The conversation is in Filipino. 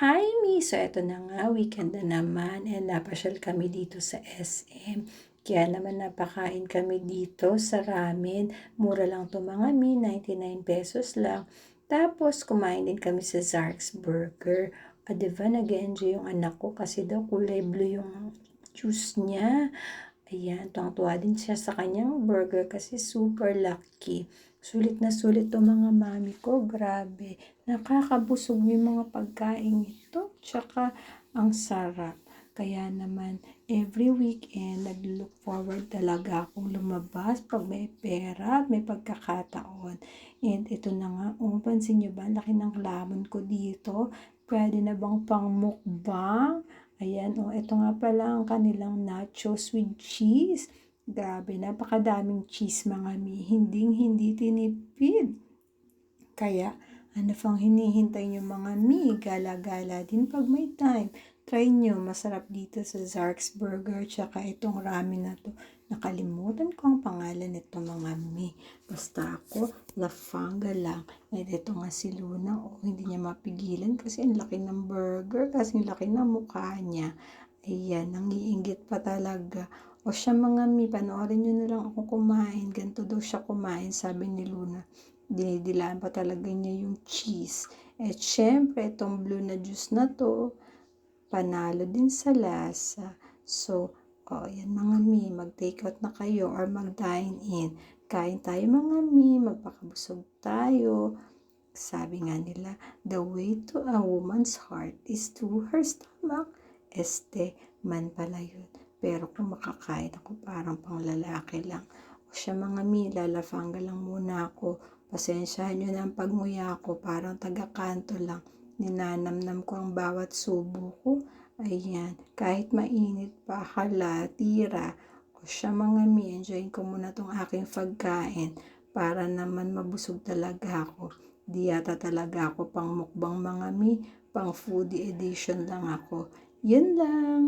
Hi, Mi! So, eto na nga, weekend na naman and napasyal kami dito sa SM. Kaya naman napakain kami dito sa ramen. Mura lang to mga Mi, 99 pesos lang. Tapos, kumain din kami sa Zark's Burger. O, diba, nag-enjoy yung anak ko kasi daw kulay blue yung juice niya. Ayan, tuwang-tuwa din siya sa kanyang burger kasi super lucky. Sulit na sulit to mga mami ko, grabe. Nakakabusog yung mga pagkain ito, tsaka ang sarap. Kaya naman, every weekend, nag-look forward talaga akong lumabas pag may pera may pagkakataon. And ito na nga, oh, pansin nyo ba, laki ng lamon ko dito. Pwede na bang pang mukbang? Ayan, oh, ito nga pala ang kanilang nachos with cheese. Grabe, napakadaming cheese mga mi. Hindi, hindi tinipid. Kaya, ano pang hinihintay nyo mga mi? Gala-gala din pag may time. Try nyo, masarap dito sa Zark's Burger, tsaka itong ramen na to. Nakalimutan ko ang pangalan nito mga mi. Basta ako, Lafanga lang. And ito nga si Luna, oh, hindi niya mapigilan kasi ang laki ng burger, kasi ang laki ng mukha niya. Ayan, nangiinggit pa talaga. O siya mga mi, panoorin nyo na lang ako kumain. Ganito daw siya kumain, sabi ni Luna. Dinidilaan pa talaga niya yung cheese. At syempre, itong blue na juice na to, panalo din sa lasa. So, oh, yan mga mi, mag-take out na kayo or mag-dine in. Kain tayo mga mi, magpakabusog tayo. Sabi nga nila, the way to a woman's heart is through her stomach. Este, man pala yun. Pero kung makakain ako, parang pang lalaki lang. O siya mga mi, lalafanga lang muna ako. Pasensyahan nyo na ang pagmuya ko, parang taga-kanto lang. Ninanamnam ko ang bawat subo ko. Ayan, kahit mainit pa, hala, tira. O siya mga mi, enjoyin ko muna tong aking pagkain para naman mabusog talaga ako. Di yata talaga ako pang mukbang mga mi, pang foodie edition lang ako. Yun lang.